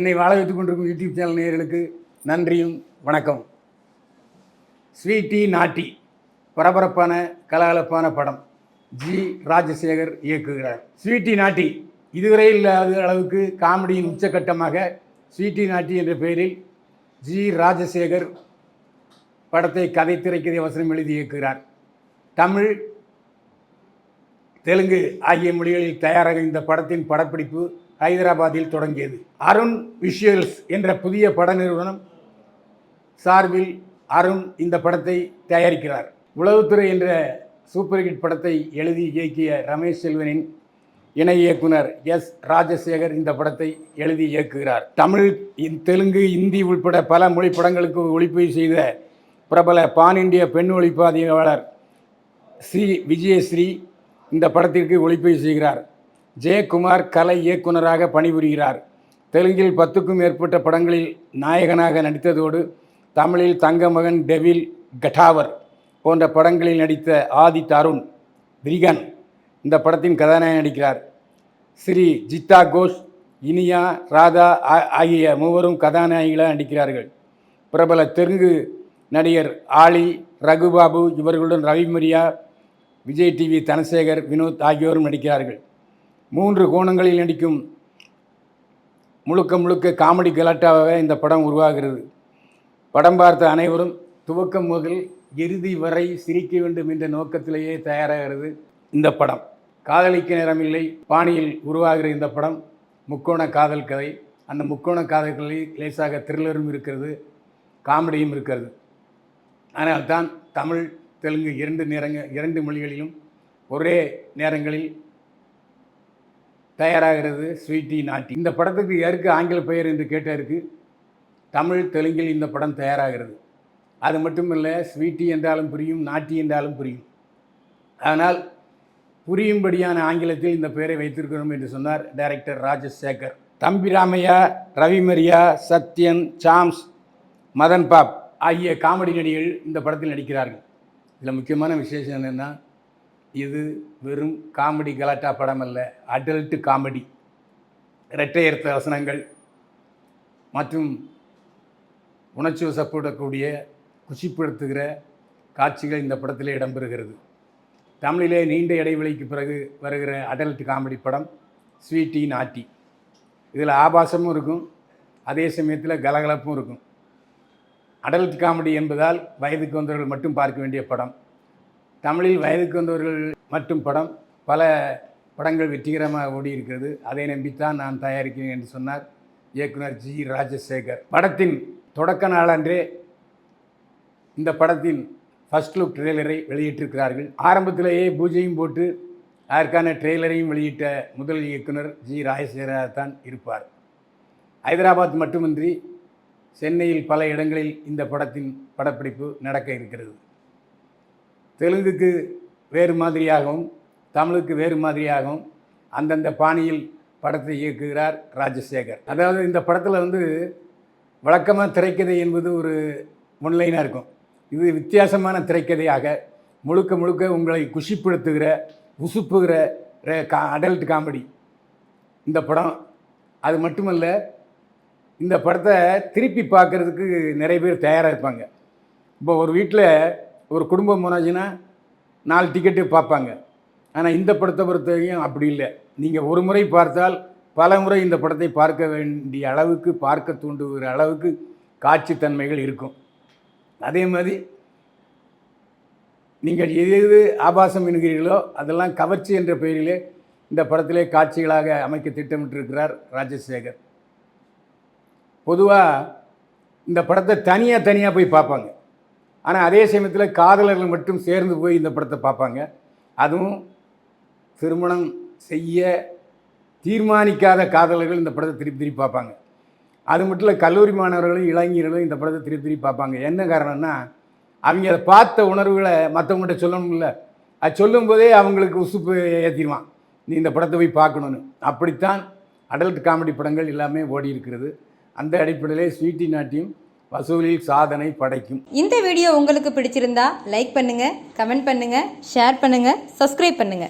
என்னை வாழ வைத்துக் கொண்டிருக்கும் யூடியூப் சேனல் நேர்களுக்கு நன்றியும் வணக்கம். ஸ்வீட்டி நாட்டி பரபரப்பான கலகலப்பான படம் ஜி ராஜசேகர் இயக்குகிறார். ஸ்வீட்டி நாட்டி இதுவரை இல்லாத அளவுக்கு காமெடியின் உச்சக்கட்டமாக ஸ்வீட்டி நாட்டி என்ற பெயரில் ஜி ராஜசேகர் படத்தை கதை திரைக்கதை அவசரம் எழுதி இயக்குகிறார். தமிழ் தெலுங்கு ஆகிய மொழிகளில் தயாராக இந்த படத்தின் படப்பிடிப்பு ஹைதராபாத்தில் தொடங்கியது. அருண் விஷுவல்ஸ் என்ற புதிய பட நிறுவனம் சார்பில் அருண் இந்த படத்தை தயாரிக்கிறார். உளவுத்துறை என்ற சூப்பர் ஹிட் படத்தை எழுதி இயக்கிய ரமேஷ் செல்வனின் இணை இயக்குனர் எஸ். ராஜசேகர் இந்த படத்தை எழுதி இயக்குகிறார். தமிழ் தெலுங்கு இந்தி உள்பட பல மொழி படங்களுக்கு ஒளிப்பதிவு செய்த பிரபல பான் இந்திய பெண் ஒளிப்பதிவாளர் ஸ்ரீ விஜயஸ்ரீ இந்த படத்திற்கு ஒளிப்பதிவு செய்கிறார். ஜெயக்குமார் கலை இயக்குனராக பணிபுரிகிறார். தெலுங்கில் பத்துக்கும் மேற்பட்ட படங்களில் நாயகனாக நடித்ததோடு தமிழில் தங்கமகன் டெவில் கட்டாவர் போன்ற படங்களில் நடித்த ஆதி தருண் திரிகன் இந்த படத்தின் கதாநாயகன் நடிக்கிறார். ஸ்ரீ ஜித்தா கோஷ் இனியா ராதா ஆ- ஆகிய மூவரும் கதாநாயகிகளாக நடிக்கிறார்கள். பிரபல தெலுங்கு நடிகர் ஆலி ரகுபாபு இவர்களுடன் ரவிமரியா விஜய் டிவி தனசேகர் வினோத் ஆகியோரும் நடிக்கிறார்கள். மூன்று கோணங்களில் நடிக்கும் முழுக்க முழுக்க காமெடி கலாட்டாவாக இந்த படம் உருவாகிறது. படம் பார்த்த அனைவரும் துவக்கம் முதல் இறுதி வரை சிரிக்க வேண்டும் என்ற நோக்கத்திலேயே தயாராகிறது இந்த படம். காதலிக்க நேரமில்லை பாணியில் உருவாகிற இந்த படம் முக்கோண காதல் கதை. அந்த முக்கோண காதல் கதை லேசாக த்ரில்லரும் இருக்கிறது காமெடியும் இருக்கிறது. ஆனால் தான் தமிழ் தெலுங்கு இரண்டு நேரங்க இரண்டு மொழிகளிலும் ஒரே நேரங்களில் தயாராகிறது ஸ்வீட்டி நாட்டி. இந்த படத்துக்கு யாருக்கு ஆங்கில பெயர் என்று கேட்டாருக்கு தமிழ் தெலுங்கில் இந்த படம் தயாராகிறது. அது மட்டும் இல்லை ஸ்வீட்டி என்றாலும் புரியும் நாட்டி என்றாலும் புரியும். அதனால் புரியும்படியான ஆங்கிலத்தில் இந்த பெயரை வைத்திருக்கிறோம் என்று சொன்னார் டைரக்டர் ராஜசேகர். தம்பி ராமையா ரவிமரியா சத்யன் சாம்ஸ் மதன் பாப் ஆகிய காமெடி நடிகர்கள் இந்த படத்தில் நடிக்கிறார்கள். இதில் முக்கியமான விசேஷம் என்னென்னா இது வெறும் காமெடி கலாட்டா படம் அல்ல அடல்ட்டு காமெடி. இரட்டையர்த்த வசனங்கள் மற்றும் உணர்ச்சி வசப்படக்கூடிய குஷிப்படுத்துகிற காட்சிகள் இந்த படத்தில் இடம்பெறுகிறது. தமிழிலே நீண்ட இடைவெளிக்கு பிறகு வருகிற அடல்ட் காமெடி படம் ஸ்வீட்டி நாட்டி. இதில் ஆபாசமும் இருக்கும் அதே சமயத்தில் கலகலப்பும் இருக்கும். அடல்ட் காமெடி என்பதால் வயதுக்கு வந்தவர்கள் மட்டும் பார்க்க வேண்டிய படம். தமிழில் வயதுக்கு வந்தவர்கள் மட்டும் படம் பல படங்கள் வெற்றிகரமாக ஓடி இருக்கிறது அதை நம்பித்தான் நான் தயாரிக்கிறேன் என்று சொன்னார் இயக்குனர் ஜி. ராஜசேகர். படத்தின் தொடக்க நாளன்றே இந்த படத்தின் ஃபர்ஸ்ட் லுக் ட்ரெய்லரை வெளியிட்டிருக்கிறார்கள். ஆரம்பத்திலேயே பூஜையும் போட்டு அதற்கான ட்ரெய்லரையும் வெளியிட்ட முதல் இயக்குனர் ஜி. ராஜசேகராக தான் இருப்பார். ஹைதராபாத் மட்டுமின்றி சென்னையில் பல இடங்களில் இந்த படத்தின் படப்பிடிப்பு நடக்க இருக்கிறது. தெலுங்குக்கு வேறு மாதிரியாகவும் தமிழுக்கு வேறு மாதிரியாகவும் அந்தந்த பாணியில் படத்தை இயக்குகிறார் ராஜசேகர். அதாவது இந்த படத்தில் வந்து வழக்கமாக திரைக்கதை என்பது ஒரு ஒன்லைனாக இருக்கும். இது வித்தியாசமான திரைக்கதையாக முழுக்க முழுக்க உங்களை குஷிப்படுத்துகிற உசுப்புகிற கா அடல்ட் காமெடி இந்த படம். அது மட்டுமல்ல இந்த படத்தை திருப்பி பார்க்குறதுக்கு நிறைய பேர் தயாராக இருப்பாங்க. இப்போ ஒரு வீட்டில் ஒரு குடும்பம் போனாச்சுன்னா நாலு டிக்கெட்டு பார்ப்பாங்க. ஆனால் இந்த படத்தை பொறுத்தவரைக்கும் அப்படி இல்லை. நீங்கள் ஒரு முறை பார்த்தால் பல முறை இந்த படத்தை பார்க்க வேண்டிய அளவுக்கு பார்க்க தூண்டுகிற அளவுக்கு காட்சித்தன்மைகள் இருக்கும். அதே மாதிரி நீங்கள் எது எது ஆபாசம் என்கிறீர்களோ அதெல்லாம் கவர்ச்சி என்ற பெயரிலே இந்த படத்திலே காட்சிகளாக அமைக்க திட்டமிட்டிருக்கிறார் ராஜசேகர். பொதுவாக இந்த படத்தை தனியாக தனியாக போய் பார்ப்பாங்க. ஆனால் அதே சமயத்தில் காதலர்கள் மட்டும் சேர்ந்து போய் இந்த படத்தை பார்ப்பாங்க. அதுவும் திருமணம் செய்ய தீர்மானிக்காத காதலர்கள் இந்த படத்தை திருப்பி திருப்பி பார்ப்பாங்க. அது மட்டும் இல்லை கல்லூரி மாணவர்களும் இளைஞர்களும் இந்த படத்தை திருப்பி திருப்பி பார்ப்பாங்க. என்ன காரணம்னா அவங்க அதை பார்த்த உணர்வுகளை மற்றவங்கள்ட்ட சொல்லணும்ல. அது சொல்லும்போதே அவங்களுக்கு உசுப்பு ஏற்றிடுவான் நீ இந்த படத்தை போய் பார்க்கணுன்னு அப்படித்தான் அடல்ட் காமெடி படங்கள் எல்லாமே ஓடி இருக்கிறது அந்த அடிப்படையிலே ஸ்வீட்டி நாட்டியம் வசூலில் சாதனை படைக்கும். இந்த வீடியோ உங்களுக்கு பிடிச்சிருந்தா லைக் பண்ணுங்க கமெண்ட் பண்ணுங்க ஷேர் பண்ணுங்க சப்ஸ்கிரைப் பண்ணுங்க.